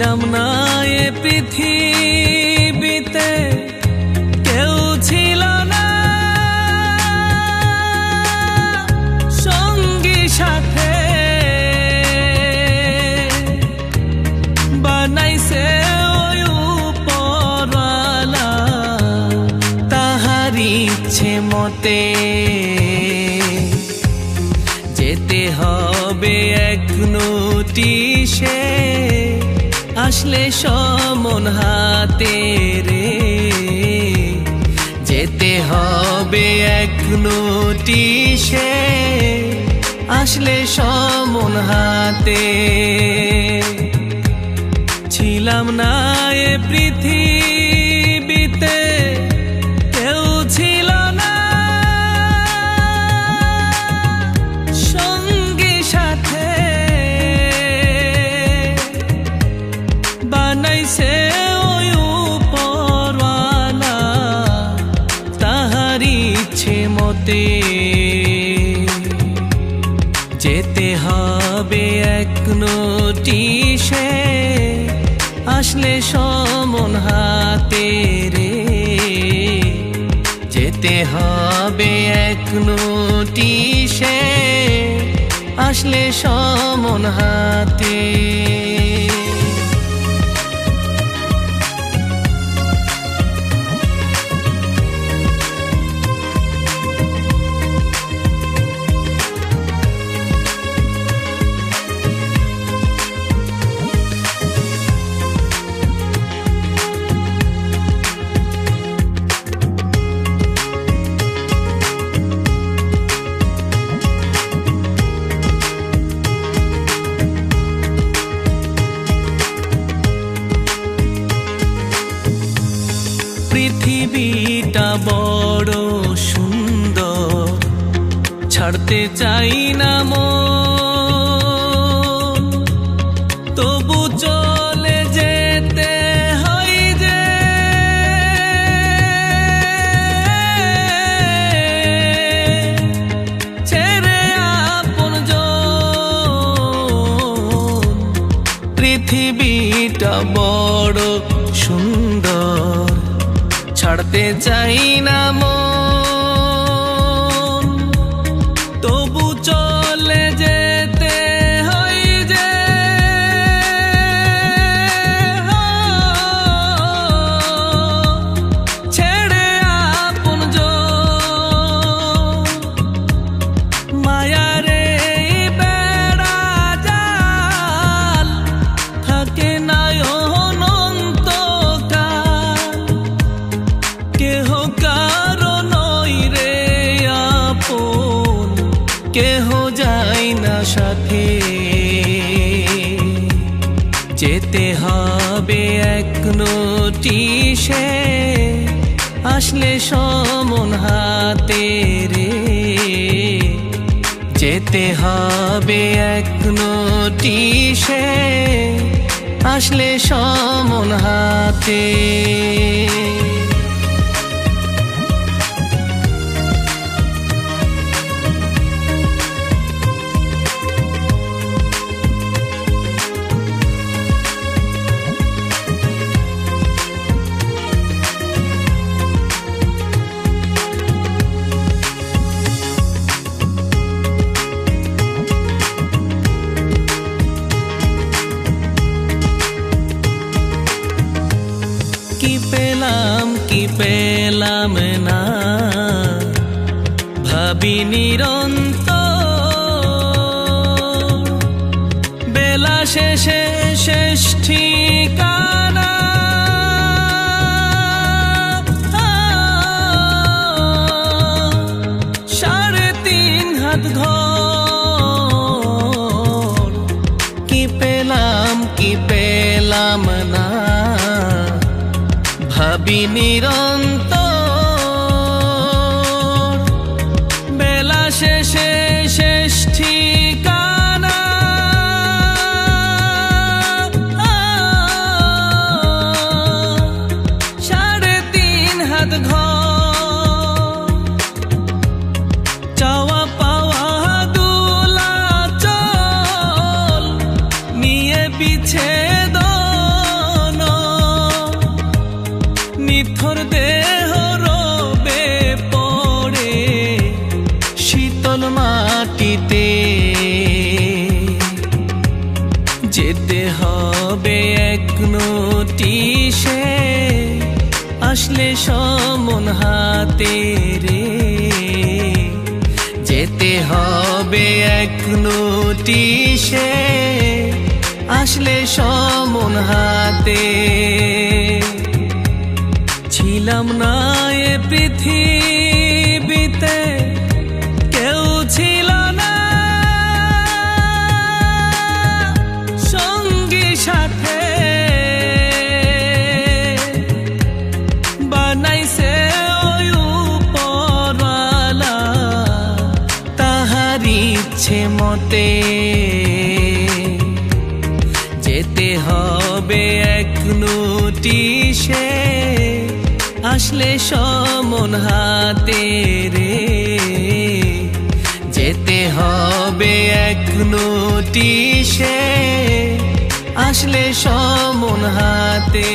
ছিলাম না এ পৃথিবীতে, কেউ ছিল না। সঙ্গী সাথে বানাইছে ওই উপরওয়ালা, তাহার ইচ্ছে মতে। যেতে হবে এক নোটিশে। আসলে সমন হাতে রে। যেতে হবে এক নোটিশে, আসলে সমন হাতে। ছিলাম না এ পৃথিবীতে মতে যেতে হবে এক নোটিশে আসলে সমন হাতে রে যেতে হবে এক নোটিশে আসলে সমন হাতে ছাড়তে চাই না মন। তবু চলে যেতে পৃথিবীটা বড় সুন্দর। ছাড়তে চাই না মন। সাথে যেতে হবে এক নোটিশে আসলে সমন হাতে রে যেতে হবে এক নোটিশে আসলে সমন হাতে কি পেলাম কি পেলাম না? ভাবি নিরন্ত বেলা শেষে শেষ ঠিকানা ভাবি নিরন্ত বেলা শেষে শেষ ঠিকানা নোটিশে আসলে সমন হাতে রে। যেতে হবে এক নোটিশে আসলে সমন হাতে। ছিলাম না এ পৃথিবীতে ইচ্ছে মতে। যেতে হবে এক নোটিশে, আসলে সমন হাতে রে। যেতে হবে এক নোটিশে, আসলে সমন হাতে।